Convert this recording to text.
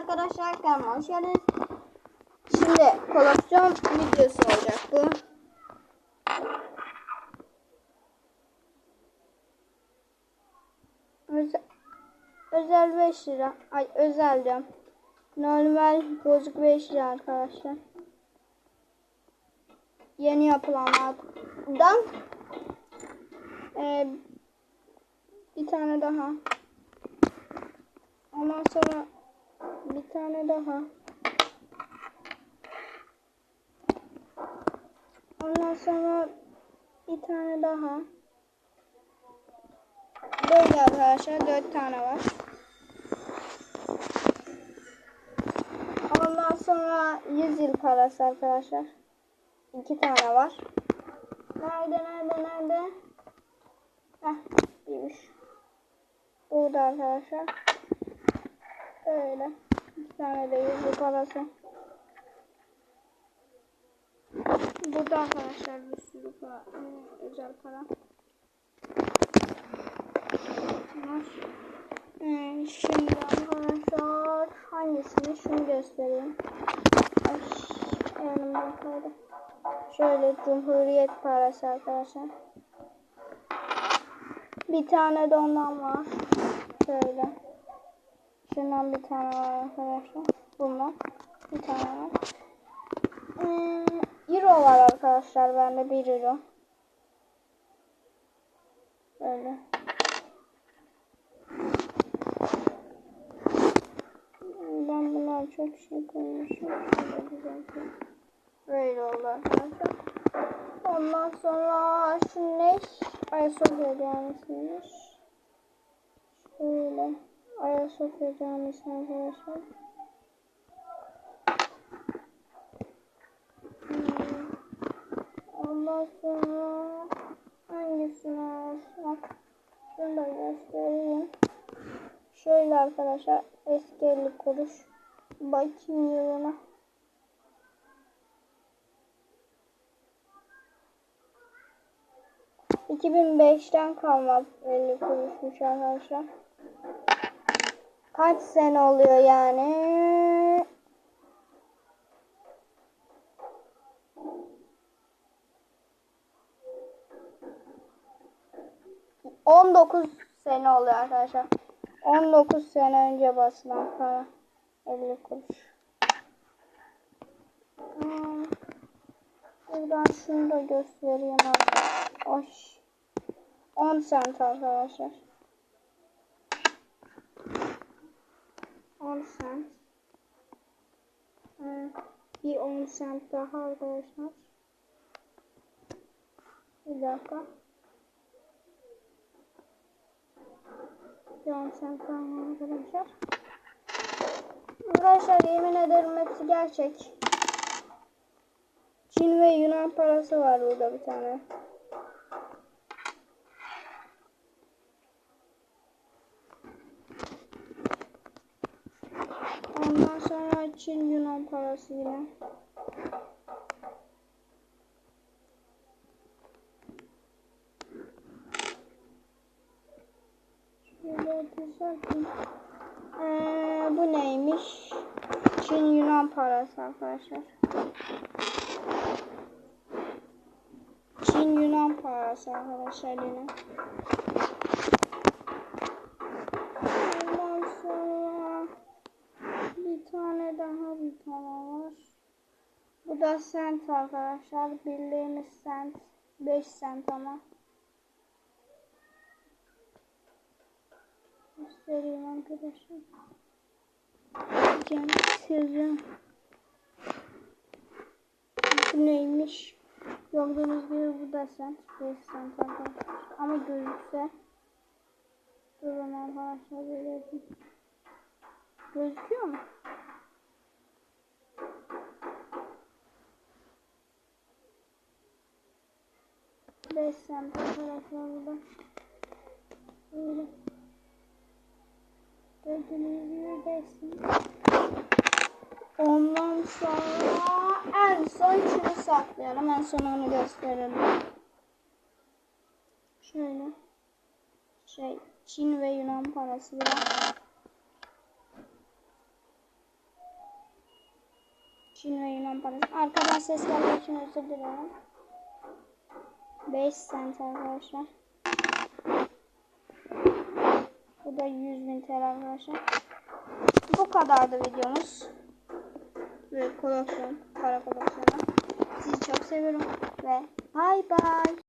arkadaşlar kanalıma hoş geldiniz. Şimdi koleksiyon videosu olacak bu. Özel, özel 5 lira. Ay özel diyorum. Normal bozuk 5 lira arkadaşlar. Yeni yapılanlardan ee, bir tane daha. Ondan sonra bir tane daha. Ondan sonra bir tane daha. Böyle arkadaşlar dört tane var. Ondan sonra 100 yıl parası arkadaşlar. İki tane var. Nerede nerede nerede? Heh, birmiş. Burada arkadaşlar. Böyle. De yüzlük parası. Burada arkadaşlar bir sürü para, e, özel para. Ee, şimdi arkadaşlar hangisini şunu göstereyim. Yanımda kaldı. Şöyle Cumhuriyet parası arkadaşlar. Bir tane de ondan var. Şöyle. Şundan bir tane var arkadaşlar. Bundan bir tane var. Ee, euro var arkadaşlar. Bende 1 euro. Böyle. Ben bunlar çok şey koymuşum. Böyle oldu arkadaşlar. Ondan sonra şu ne? Ayasofya Camisi'ymiş. Şöyle. Ayasofya Camisi arkadaşlar. Hmm. Ondan sonra hangisini alsak? Şunu da göstereyim. Şöyle arkadaşlar eski 50 kuruş. Bakayım yılına. ...2005'ten kalma 50 kuruşmuş arkadaşlar. Kaç sene oluyor yani? On dokuz sene oluyor arkadaşlar. 19 sene önce basılan para. 50 kuruş. Buradan şunu da göstereyim arkadaşlar. Oş. 10 sent arkadaşlar. 10 sent. Ee, bir 10 sent daha arkadaşlar. Bir dakika. Bir 10 sent daha arkadaşlar. Arkadaşlar yemin ederim hepsi gerçek. Çin ve Yunan parası var burada bir tane. Ondan sonra Çin Yunan parası yine. Şöyle düzelteyim. Ee, bu neymiş? Çin Yunan parası arkadaşlar. Çin Yunan parası arkadaşlar yine. Ondan sonra bir tane daha bir tane var. Bu da sent arkadaşlar. Bildiğimiz sent. 5 sent ama. Göstereyim arkadaşlar. Cem yazıyorum. Bu neymiş? Gördüğünüz gibi bu da sent. 5 sent arkadaşlar. Ama gözükse. Durun arkadaşlar böyle yapayım. Gözüküyor mu? Arkadaşlar burada. Böyle. Gördüğünüz gibi sent. Ondan sonra en son şunu saklayalım. En son onu gösterelim. Şöyle. Şey Çin ve Yunan parası biraz. Çin ve Yunan parası. Arkadan ses geldiği için özür dilerim. 5 cent arkadaşlar. Bu da 100 bin TL arkadaşlar. Bu kadardı videomuz. Ve koleksiyon, para koleksiyonu. Sizi çok seviyorum ve bay bay.